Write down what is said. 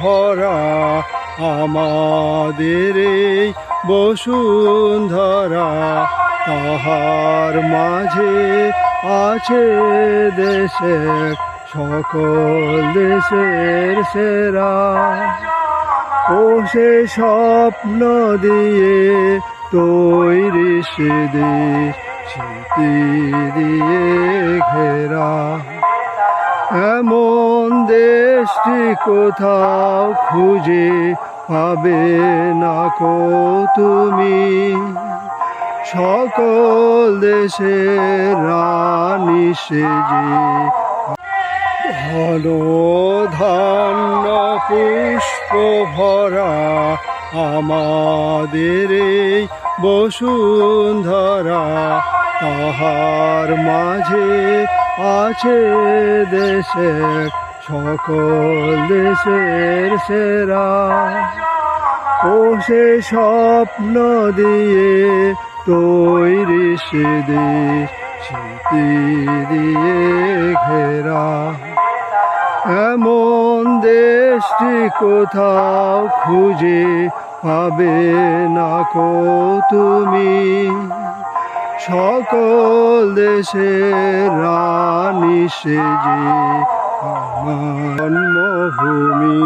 ভরা আমাদের বসুন্ধরা, তাহার মাঝে আছে দেশের সকল দেশের সেরা। ও সে স্বপ্ন দিয়ে তৈরি সে দেশ দিয়ে ঘেরা। এমন দেশটি কোথাও খুঁজে পাবে না কো তুমি। সকল দেশের রানী সেজে ঘন ধান্য পুষ্প ভরা আমাদের বসুন্ধরা, তাহার মাঝে আছে দেশে, সকল দেশের সেরা। ও সে স্বপ্ন দিয়ে তৈরি সে দেশ স্মৃতি দিয়ে ঘেরা। এমন দেশটি কোথাও খুঁজে পাবে না কো তুমি। সকল দেশের রানী সেজে আমার জন্মভূমি